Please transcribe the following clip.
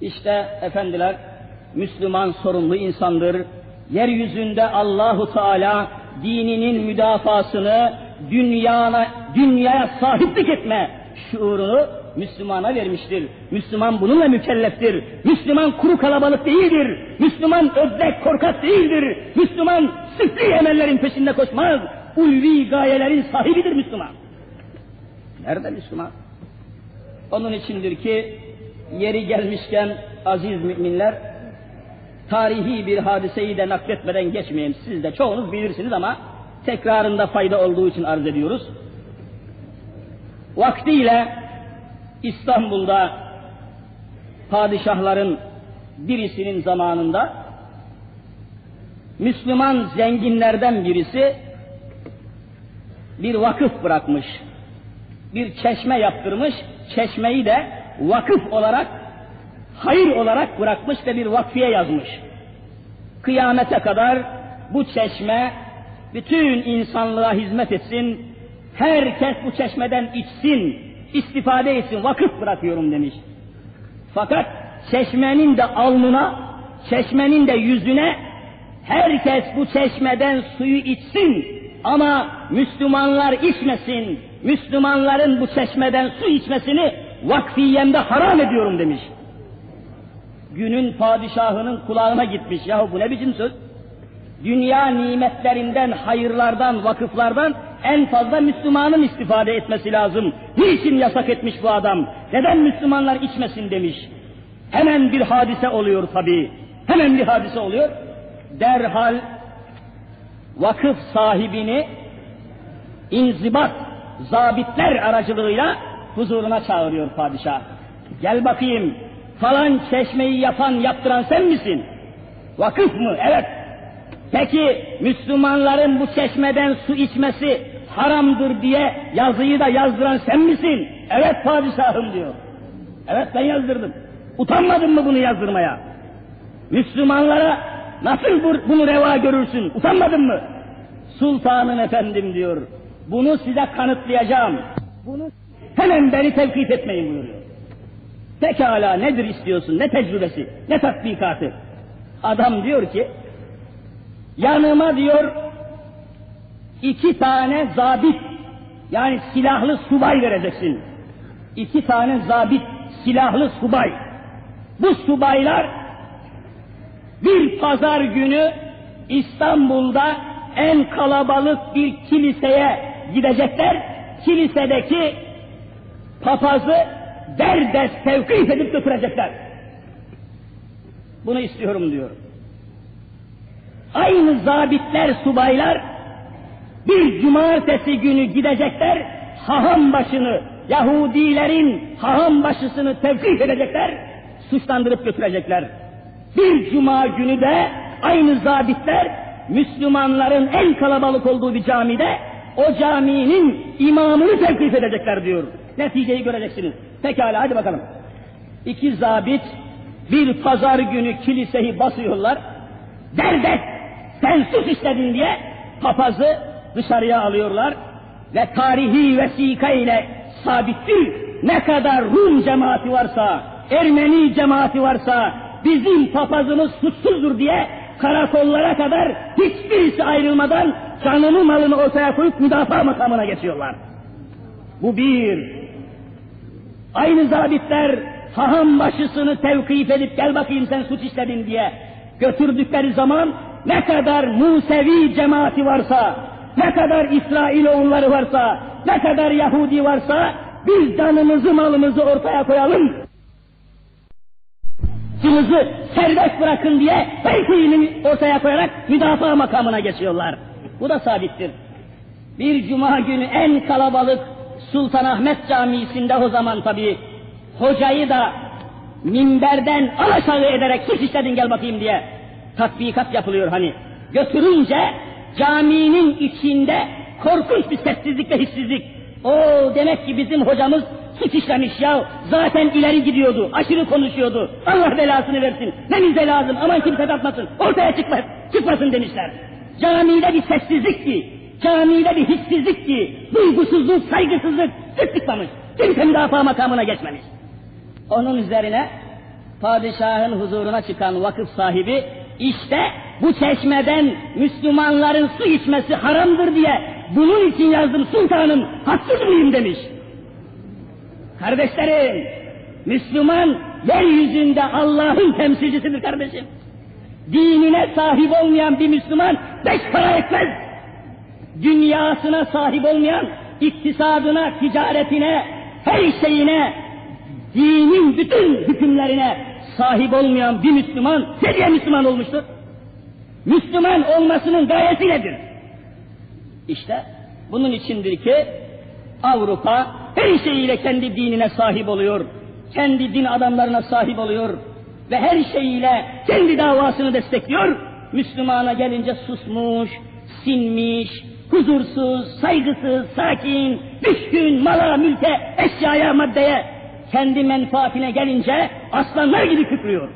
İşte efendiler, Müslüman sorumlu insandır. Yeryüzünde Allahu Teala dininin müdafasını dünyana, dünyaya sahiplik etme şuurunu Müslümana vermiştir. Müslüman bununla mükelleftir. Müslüman kuru kalabalık değildir. Müslüman ödlek korkak değildir. Müslüman sıfri emellerin peşinde koşmaz. Ulvi gayelerin sahibidir Müslüman. Nerede Müslüman? Onun içindir ki yeri gelmişken aziz müminler tarihi bir hadiseyi de nakletmeden geçmeyeyim. Siz de çoğunuz bilirsiniz ama tekrarında fayda olduğu için arz ediyoruz. Vaktiyle İstanbul'da padişahların birisinin zamanında Müslüman zenginlerden birisi bir vakıf bırakmış. Bir çeşme yaptırmış. Çeşmeyi de vakıf olarak, hayır olarak bırakmış ve bir vakfiye yazmış. Kıyamete kadar bu çeşme bütün insanlığa hizmet etsin, herkes bu çeşmeden içsin, istifade etsin, vakıf bırakıyorum demiş. Fakat çeşmenin de alnına, çeşmenin de yüzüne herkes bu çeşmeden suyu içsin ama Müslümanlar içmesin. Müslümanların bu çeşmeden su içmesini vakfiyemde haram ediyorum demiş. Günün padişahının kulağına gitmiş. Yahu bu ne biçim söz? Dünya nimetlerinden, hayırlardan, vakıflardan en fazla Müslümanın istifade etmesi lazım. Niçin yasak etmiş bu adam? Neden Müslümanlar içmesin demiş. Hemen bir hadise oluyor tabii. Hemen bir hadise oluyor. Derhal vakıf sahibini inzibat, zabitler aracılığıyla huzuruna çağırıyor padişah. Gel bakayım, falan çeşmeyi yapan, yaptıran sen misin? Vakıf mı? Evet. Peki Müslümanların bu çeşmeden su içmesi haramdır diye yazıyı da yazdıran sen misin? Evet padişahım diyor. Evet ben yazdırdım. Utanmadın mı bunu yazdırmaya? Müslümanlara nasıl bunu reva görürsün? Utanmadın mı? Sultanın efendim diyor. Bunu size kanıtlayacağım. Bunu hemen beni tevkif etmeyin buyuruyor. Pekala nedir istiyorsun? Ne tecrübesi? Ne tatbikatı? Adam diyor ki yanıma diyor iki tane zabit yani silahlı subay vereceksin. İki tane zabit silahlı subay. Bu subaylar bir pazar günü İstanbul'da en kalabalık bir kiliseye gidecekler. Kilisedeki papazı derdest tevkif edip götürecekler. Bunu istiyorum diyor. Aynı zabitler, subaylar bir cumartesi günü gidecekler, haham başını, Yahudilerin haham başısını tevkif edecekler, suçlandırıp götürecekler. Bir cuma günü de aynı zabitler Müslümanların en kalabalık olduğu bir camide o caminin imamını tevkif edecekler diyor. Neticeyi göreceksiniz. Pekala hadi bakalım. İki zabit bir pazar günü kiliseyi basıyorlar. Derdest sen sus istedin diye papazı dışarıya alıyorlar ve tarihi vesika ile sabittir. Ne kadar Rum cemaati varsa, Ermeni cemaati varsa bizim papazımız suçsuzdur diye karakollara kadar hiçbirisi ayrılmadan canını malını ortaya koyup müdafaa makamına geçiyorlar. Bu bir. Aynı zabitler haham başısını tevkif edip gel bakayım sen suç işledin diye götürdükleri zaman ne kadar Musevi cemaati varsa, ne kadar İsrailoğulları varsa, ne kadar Yahudi varsa biz canımızı malımızı ortaya koyalım. Cınızı serbest bırakın diye belki ortaya koyarak müdafaa makamına geçiyorlar. Bu da sabittir. Bir cuma günü en kalabalık Sultanahmet Camii'sinde o zaman tabi hocayı da minberden aşağı ederek suç işledin gel bakayım diye tatbikat yapılıyor hani. Götürünce caminin içinde korkunç bir sessizlik ve hissizlik. O demek ki bizim hocamız suç işlemiş ya. Zaten ileri gidiyordu, aşırı konuşuyordu. Allah belasını versin. Ne bize lazım, aman kimse atmasın, ortaya çıkmaz, çıkmasın demişler. Camide bir sessizlikti, camide bir hissizlikti, duygusuzluk, saygısızlık, tıklamış. Kimse müdafaa makamına geçmemiş. Onun üzerine padişahın huzuruna çıkan vakıf sahibi işte bu çeşmeden Müslümanların su içmesi haramdır diye bunun için yazdım sultanım haksız mıyım demiş. Kardeşlerim Müslüman yeryüzünde Allah'ın temsilcisidir kardeşim. Dinine sahip olmayan bir Müslüman beş para etmez. Dünyasına sahip olmayan iktisadına, ticaretine, her şeyine, dinin bütün hükümlerine sahip olmayan bir Müslüman ne diye Müslüman olmuştur? Müslüman olmasının gayesi nedir? İşte bunun içindir ki Avrupa her şeyiyle kendi dinine sahip oluyor. Kendi din adamlarına sahip oluyor. Ve her şeyiyle kendi davasını destekliyor. Müslümana gelince susmuş, sinmiş, huzursuz, saygısız, sakin, düşkün, mala, mülke, eşyaya, maddeye, kendi menfaatine gelince aslanlar gibi kükrüyor.